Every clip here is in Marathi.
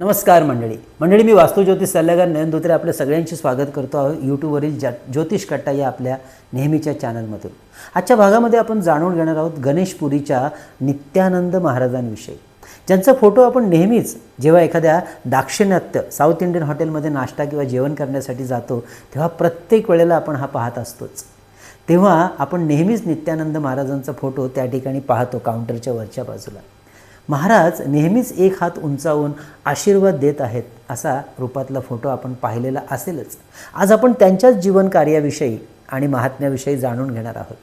नमस्कार मंडळी. मंडळी मी वास्तुज्योतिष सल्लागार नयन धोत्रे आपल्या सगळ्यांचे स्वागत करतो आहोत यूट्यूबवरील ज्या ज्योतिष कट्टा या आपल्या नेहमीच्या चॅनलमधून आजच्या भागामध्ये आपण जाणून घेणार आहोत गणेशपुरीच्या नित्यानंद महाराजांविषयी. ज्यांचा फोटो आपण नेहमीच जेव्हा एखाद्या दाक्षिणात्य साऊथ इंडियन हॉटेलमध्ये नाश्ता किंवा जेवण करण्यासाठी जातो तेव्हा प्रत्येक वेळेला आपण हा पाहत असतोच. तेव्हा आपण नेहमीच नित्यानंद महाराजांचा फोटो त्या ठिकाणी पाहतो काउंटरच्या वरच्या बाजूला. महाराज नेहमीच एक हात उंचावून आशीर्वाद देत आहेत असा रूपातला फोटो आपण पाहिलेला असेलच. आज आपण त्यांच्याच जीवनकार्याविषयी आणि महात्म्याविषयी जाणून घेणार आहोत.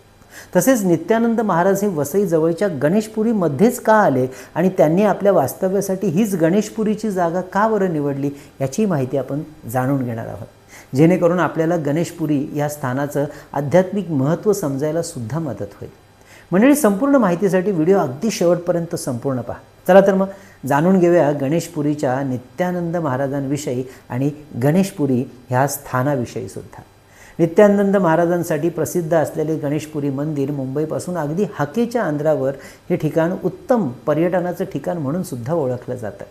तसेच नित्यानंद महाराज हे वसईजवळच्या गणेशपुरीमध्येच का आले आणि त्यांनी आपल्या वास्तव्यासाठी हीच गणेशपुरीची जागा का बरं निवडली याची माहिती आपण जाणून घेणार आहोत. जेणेकरून आपल्याला गणेशपुरी या स्थानाचं आध्यात्मिक महत्त्व समजायला सुद्धा मदत होईल. मंडळी संपूर्ण माहितीसाठी व्हिडिओ अगदी शेवटपर्यंत संपूर्ण पहा. चला तर मग जाणून घेऊया गणेशपुरीच्या नित्यानंद महाराजांविषयी आणि गणेशपुरी ह्या स्थानाविषयी सुद्धा. नित्यानंद महाराजांसाठी प्रसिद्ध असलेले गणेशपुरी मंदिर मुंबईपासून अगदी हाकेच्या अंतरावर हे ठिकाण उत्तम पर्यटनाचं ठिकाण म्हणून सुद्धा ओळखलं जातं.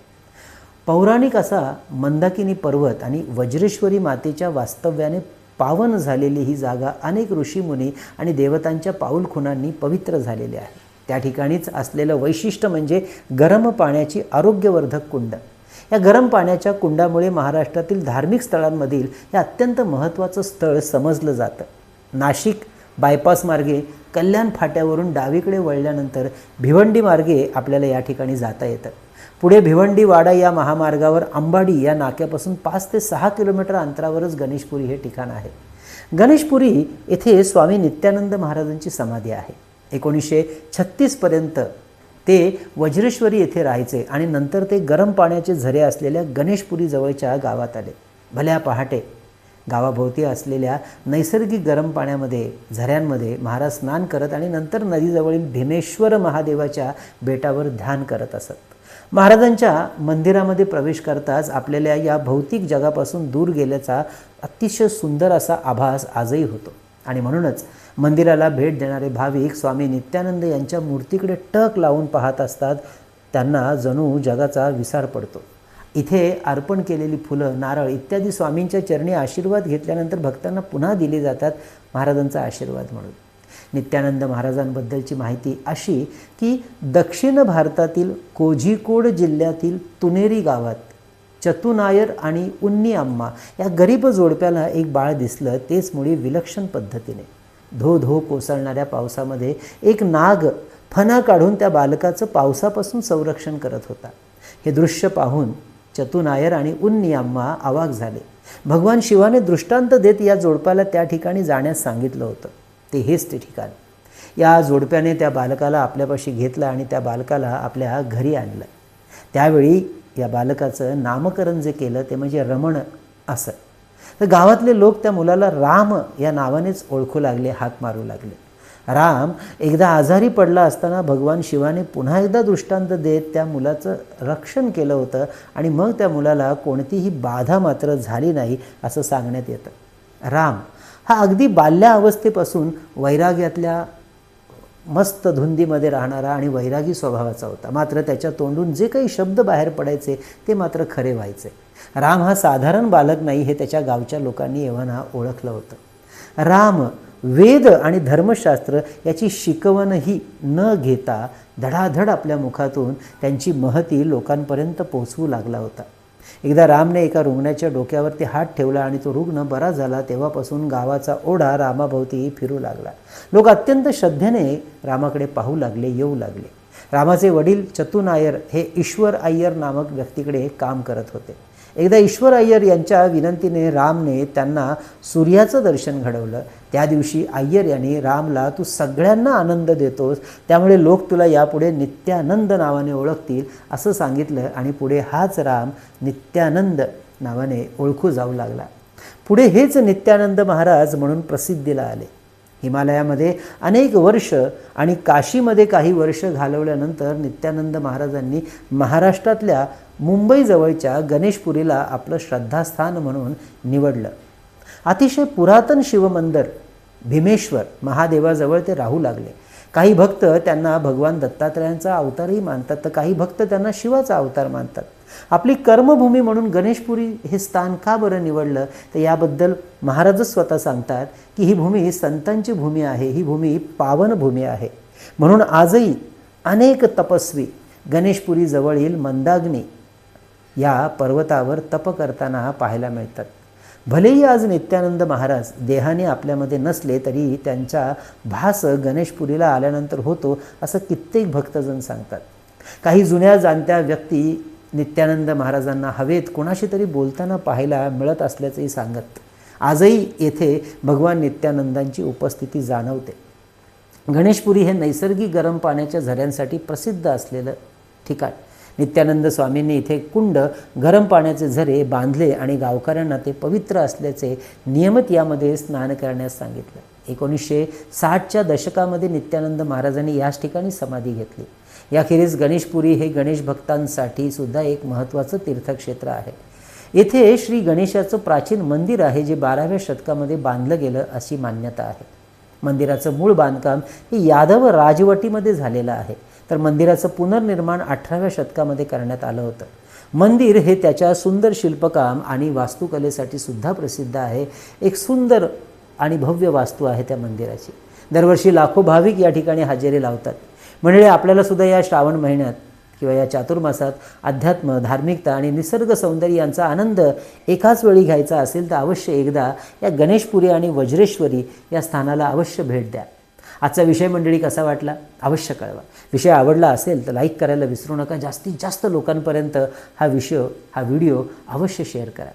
पौराणिक असा मंदाकिनी पर्वत आणि वज्रेश्वरी मातेच्या वास्तव्याने पावन झालेली ही जागा अनेक ऋषीमुनी आणि देवतांच्या पाऊलखुणांनी पवित्र झालेली आहे. त्या ठिकाणीच असलेलं वैशिष्ट्य म्हणजे गरम पाण्याची आरोग्यवर्धक कुंड. या गरम पाण्याच्या कुंडामुळे महाराष्ट्रातील धार्मिक स्थळांमधील हे अत्यंत महत्त्वाचं स्थळ समजलं जातं. नाशिक बायपास मार्गे कल्याण फाट्यावरून डावीकडे वळल्यानंतर भिवंडी मार्गे आपल्याला या ठिकाणी जाता येतं. पुढे भिवंडी वाडा या महामार्गावर अंबाडी या नाक्यापासून पाच ते सहा किलोमीटर अंतरावरच गणेशपुरी हे ठिकाण आहे. गणेशपुरी येथे स्वामी नित्यानंद महाराजांची समाधी आहे. एकोणीसशे छत्तीसपर्यंत ते वज्रेश्वरी येथे राहायचे आणि नंतर ते गरम पाण्याचे झरे असलेल्या गणेशपुरी जवळच्या गावात आले. भल्या पहाटे गावाभोवती असलेल्या नैसर्गिक गरम पाण्यामध्ये झऱ्यांमध्ये महाराज स्नान करत आणि नंतर नदीजवळील भीमेश्वर महादेवाच्या बेटावर ध्यान करत असत. महाराजांच्या मंदिरामध्ये प्रवेश करताच आपल्याला या भौतिक जगापासून दूर गेल्याचा अतिशय सुंदर असा आभास आजही होतो. आणि म्हणूनच मंदिराला भेट देणारे भाविक स्वामी नित्यानंद यांच्या मूर्तीकडे टक लावून पाहत असतात त्यांना जणू जगाचा विसार पडतो. इथे अर्पण केलेली फुलं नारळ इत्यादी स्वामींच्या चरणी आशीर्वाद घेतल्यानंतर भक्तांना पुन्हा दिली जातात महाराजांचा आशीर्वाद म्हणून. नित्यानंद महाराजांबद्दलची माहिती अशी की दक्षिण भारतातील कोझिकोड जिल्ह्यातील तुनेरी गावात चतुनायर आणि उन्नी अम्मा या गरीब जोडप्याला एक बाळ दिसलं तेच मुळी विलक्षण पद्धतीने. धो धो कोसळणाऱ्या पावसामध्ये एक नाग फणा काढून त्या बालकाचं पावसापासून संरक्षण करत होता. हे दृश्य पाहून चतुनायर आणि उन्नी अम्मा आवाक झाले. भगवान शिवाने दृष्टांत देत या जोडप्याला त्या ठिकाणी जाण्यास सांगितलं होतं. ते हेच ते ठिकाण. या जोडप्याने त्या बालकाला आपल्यापाशी घेतलं आणि त्या बालकाला आपल्या घरी आणलं. त्यावेळी या बालकाचं नामकरण जे केलं ते म्हणजे रमण असं. तर गावातले लोक त्या मुलाला राम या नावानेच ओळखू लागले हाक मारू लागले. राम एकदा आजारी पडला असताना भगवान शिवाने पुन्हा एकदा दृष्टांत देत त्या मुलाचं रक्षण केलं होतं आणि मग त्या मुलाला कोणतीही बाधा मात्र झाली नाही असं सांगण्यात येतं. राम हा अगदी बाल्या अवस्थेपासून वैराग्यातल्या मस्त धुंदीमध्ये राहणारा आणि वैरागी स्वभावाचा होता. मात्र त्याच्या तोंडून जे काही शब्द बाहेर पडायचे ते मात्र खरे व्हायचे. राम हा साधारण बालक नाही हे त्याच्या गावच्या लोकांनी एव्हाना ओळखलं होतं. राम वेद आणि धर्मशास्त्र याची शिकवणही न घेता धडाधड आपल्या मुखातून त्यांची महती लोकांपर्यंत पोचवू लागला होता. एकदा रामने एका रुग्णाच्या डोक्यावरती हात ठेवला आणि तो रुग्ण बरा झाला तेव्हापासून गावाचा ओढा रामाभोवती फिरू लागला. लोक अत्यंत श्रद्धेने रामाकडे पाहू लागले येऊ लागले. रामाचे वडील चतुनायर हे ईश्वर अय्यर नामक व्यक्तीकडे काम करत होते. एकदा ईश्वर अय्यर यांच्या विनंतीने रामने त्यांना सूर्याचं दर्शन घडवलं. त्या दिवशी अय्यर यांनी रामला तू सगळ्यांना आनंद देतोस त्यामुळे लोक तुला यापुढे नित्यानंद नावाने ओळखतील असं सांगितलं आणि पुढे हाच राम नित्यानंद नावाने ओळखू जाऊ लागला. पुढे हेच नित्यानंद महाराज म्हणून प्रसिद्धीला आले. हिमालयामध्ये अनेक वर्ष आणि काशीमध्ये काही वर्ष घालवल्यानंतर नित्यानंद महाराजांनी महाराष्ट्रातल्या मुंबईजवळच्या गणेशपुरीला आपलं श्रद्धास्थान म्हणून निवडलं. अतिशय पुरातन शिवमंदिर भीमेश्वर महादेवाजवळ ते राहू लागले. काही भक्त त्यांना भगवान दत्तात्रयांचा अवतारही मानतात तर काही भक्त त्यांना शिवाचा अवतार मानतात. आपली कर्मभूमी म्हणून गणेशपुरी हे स्थान का बरं निवडलं? तर याबद्दल महाराजच स्वतः सांगतात की ही भूमी संतांची भूमी आहे ही भूमी पावन भूमी आहे. म्हणून आजही अनेक तपस्वी गणेशपुरीजवळील मंदाग्नी या पर्वतावर तप करताना पाहायला मिळतात. भलेही आज नित्यानंद महाराज देहाने आपल्यामध्ये नसले तरी त्यांच्या भास गणेशपुरीला आल्यानंतर होतो असं कित्येक भक्तजण सांगतात. काही जुन्या जाणत्या व्यक्ती नित्यानंद महाराजांना हवेत कोणाशी तरी बोलताना पाहायला मिळत असल्याचंही सांगत. आजही येथे भगवान नित्यानंदांची उपस्थिती जाणवते. गणेशपुरी हे नैसर्गिक गरम पाण्याच्या झऱ्यांसाठी प्रसिद्ध असलेलं ठिकाण. नित्यानंद स्वामींनी इथे कुंड गरम पाण्याचे झरे बांधले आणि गावकऱ्यांना ते पवित्र असल्याचे नियमित यामध्ये स्नान करण्यास सांगितलं. एकोणीसशे साठच्या दशकामध्ये नित्यानंद महाराजांनी याच ठिकाणी समाधी घेतली. याखेरीज गणेशपुरी हे गणेश भक्तांसाठी सुद्धा एक महत्त्वाचं तीर्थक्षेत्र आहे. येथे श्री गणेशाचं प्राचीन मंदिर आहे जे बाराव्या शतकामध्ये बांधलं गेलं अशी मान्यता आहे. मंदिराचं मूळ बांधकाम हे यादव राजवटीमध्ये झालेलं आहे. तर मंदिराचं पुनर्निर्माण अठराव्या शतकामध्ये करण्यात आलं होतं. मंदिर हे त्याच्या सुंदर शिल्पकाम आणि वास्तुकलेसाठी सुद्धा प्रसिद्ध आहे. एक सुंदर आणि भव्य वास्तू आहे त्या मंदिराची. दरवर्षी लाखो भाविक या ठिकाणी हजेरी लावतात. म्हणजे आपल्याला सुद्धा या श्रावण महिन्यात किंवा या चातुर्मासात अध्यात्म धार्मिकता आणि निसर्ग सौंदर्य यांचा आनंद एकाच वेळी घ्यायचा असेल तर अवश्य एकदा या गणेशपुरी आणि वज्रेश्वरी या स्थानाला अवश्य भेट द्या. आजचा विषय मंडळी कसा वाटला? अवश्य कळवा. विषय आवडला असेल तर लाईक करायला विसरू नका. जास्तीत जास्त लोकांपर्यंत हा विषय हा व्हिडिओ अवश्य शेअर करा.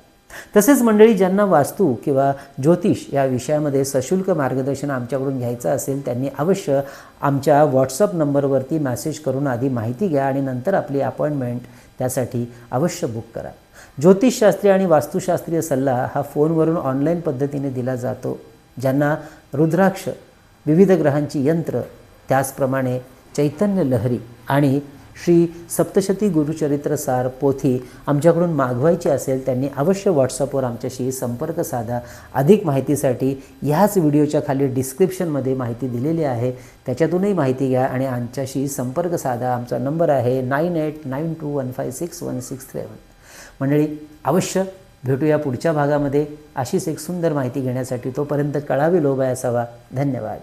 तसेच मंडळी ज्यांना वास्तू किंवा ज्योतिष या विषयामध्ये सशुल्क मार्गदर्शन आमच्याकडून घ्यायचं असेल त्यांनी अवश्य आमच्या व्हॉट्सअप नंबरवरती मॅसेज करून आधी माहिती घ्या आणि नंतर आपली अपॉइंटमेंट त्यासाठी अवश्य बुक करा. ज्योतिषशास्त्रीय आणि वास्तुशास्त्रीय सल्ला हा फोनवरून ऑनलाईन पद्धतीने दिला जातो ज्यांना रुद्राक्ष विविध ग्रहांची यंत्र त्याचप्रमाणे चैतन्य लहरी आणि श्री सप्तशती गुरुचरित्रसार पोथी आमच्याकडून मागवायची असेल त्यांनी अवश्य व्हॉट्सअपवर आमच्याशी संपर्क साधा. अधिक माहितीसाठी ह्याच व्हिडिओच्या खाली डिस्क्रिप्शनमध्ये माहिती दिलेली आहे. त्याच्यातूनही माहिती घ्या आणि आमच्याशी संपर्क साधा. आमचा नंबर आहे nine eight nine two one five six one six seven. मंडळी अवश्य भेटूया पुढच्या भागामध्ये. अशीच एक सुंदर माहिती घेण्यासाठी तोपर्यंत कळावी लोबाय असावा. धन्यवाद.